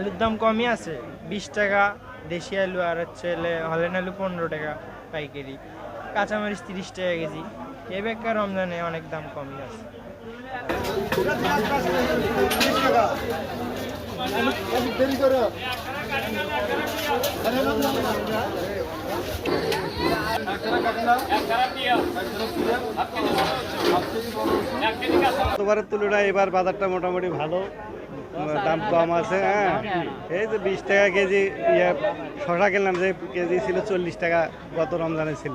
আলুর দাম কমই আছে। বিশ টাকা দেশি আলু আর হচ্ছে হলে- হলেন আলু পনেরো টাকা পাইকারি। কাঁচামরিচ তিরিশ টাকা কেজি। এ বেকার রমজানে অনেক দাম কমই আছে। গতবারের তুলনায় এবার বাজারটা মোটামুটি ভালো। দাম কম আছে হ্যাঁ। এই যে বিশ টাকা কেজি ইয়ে শশা কিনলাম যে কেজি ছিল চল্লিশ টাকা গত রমজানে ছিল।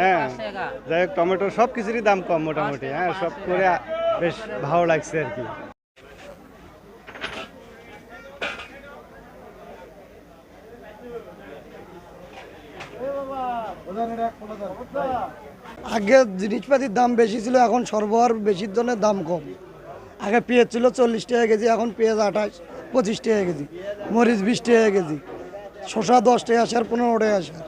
হ্যাঁ। যাই হোক টমেটো সব কিছুরই দাম কম মোটামুটি হ্যাঁ সব করে বেশ ভালো লাগছে আর কি। আগে জিনিসপাতির দাম বেশি ছিল এখন সরবরাহ বেশির জন্য দাম কম। আগে পেঁয়াজ ছিল চল্লিশ টাকা কেজি এখন পেঁয়াজ আঠাশ পঁচিশ টাকা কেজি। মরিচ বিশ টাকা কেজি শশা দশ টাকা আসার পনেরো টাকা আসার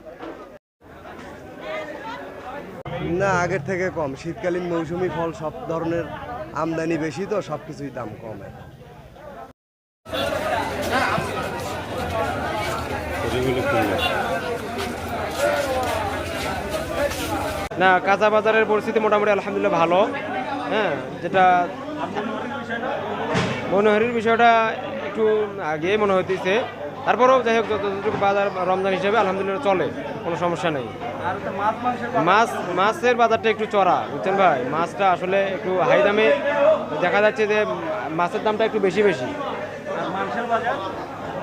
না আগের থেকে কম। শীতকালীন মৌসুমি ফল সব ধরনের আমদানি বেশি তো সব কিছুই দাম কম। না কাঁচা বাজারের পরিস্থিতি মোটামুটি আলহামদুলিল্লাহ ভালো। হ্যাঁ যেটা মনোহরির বিষয়টা একটু আগে মনে হইতেছে তারপরেও যাই হোক যতটুকু বাজার রমজান হিসেবে আলহামদুলিল্লাহ চলে কোনো সমস্যা নেই। মাছ মাছের বাজারটা একটু চড়া বুঝছেন ভাই? মাছটা আসলে একটু হাই দামে দেখা যাচ্ছে যে মাছের দামটা একটু বেশি বেশি।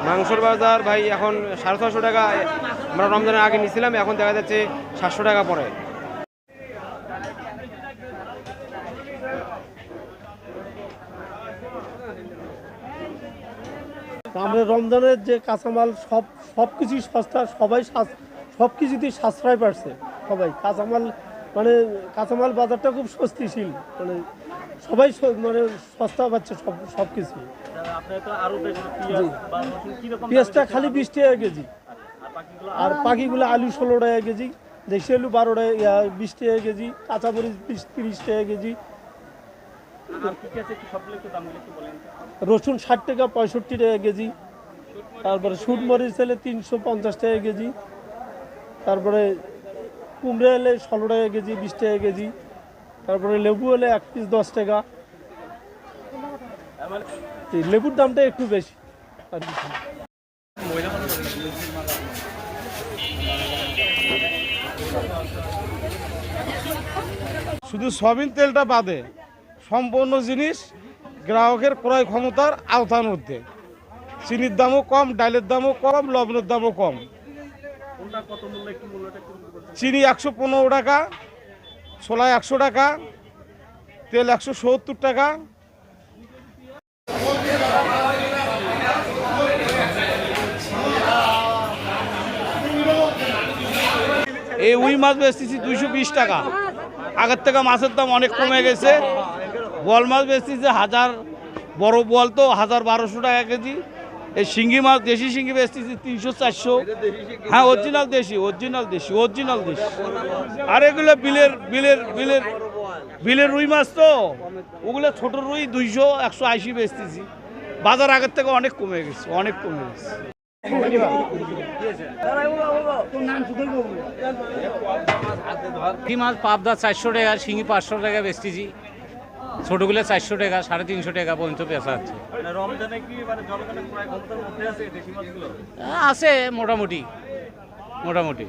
মাংসর বাজার? ভাই এখন সাড়ে ছশো টাকা আমরা রমজানের আগে নিয়েছিলাম এখন দেখা যাচ্ছে সাতশো টাকা পড়ে। আমরা রমজানের যে কাঁচামাল, সব সব কিছুই সস্তা, সবাই সব কিছুতেই সাশ্রয় পাচ্ছে সবাই। কাঁচামাল মানে কাঁচামাল বাজারটা খুব স্বস্তিশীল মানে সবাই মানে সস্তা পাচ্ছে সব সব কিছু। পেঁয়াজটা খালি বিশ টাকা কেজি। আর পাখিগুলো আলু ষোলো টাকা কেজি, দেশি আলু বারো টাকা বিশ টাকা কেজি, কাঁচামরিচ বিশ, তিরিশ টাকা কেজি রসুন ষাট টাকা পঁয়ষট্টি টাকা কেজি। তারপরে শুট মরিচ এলে তিনশো পঞ্চাশ টাকা কেজি। তারপরে কুমড়া এলে ষোলো টাকা কেজি বিশ টাকা কেজি। তারপরে লেবু এলে এক পিস দশ টাকা। লেবুর দামটা একটু বেশি। আর কিছু শুধু সয়াবিন তেলটা বাদে। সম্পূর্ণ জিনিস গ্রাহকের ক্রয় ক্ষমতার আওতার মধ্যে। চিনির দামও কম ডালের দামও কম লবণের দামও কম। চিনি একশো পনেরো টাকা ছোলা একশো টাকা তেল একশো সত্তর টাকা। এই উই মাছ বেচতেছি দুইশো বিশ টাকা। আগের থেকে মাছের দাম অনেক কমে গেছে। বল মাছ বেচতেছি হাজার, বড় বল তো হাজার বারোশো টাকা কেজি। এই শিঙ্গি মাছ, দেশি শিঙ্গি বেচতেছি তিনশো, চারশো। হ্যাঁ অরিজিনাল দেশি অরিজিনাল দেশি অরিজিনাল দেশি। আর এগুলো বিলের বিলের বিলের বিলের রুই মাছ তো। ওগুলো ছোট রুই দুইশো, একশো আশি বেচতেছি। বাজার আগের থেকে অনেক কমে গেছে, অনেক কমে গেছে। কি মাছ? পাবদা চারশো টাকা শিঙি পাঁচশো টাকা বেচতেছি। ছোটগুলো চারশো টাকা সাড়ে তিনশো টাকা পর্যন্ত পেঁচা আছে আছে মোটামুটি মোটামুটি।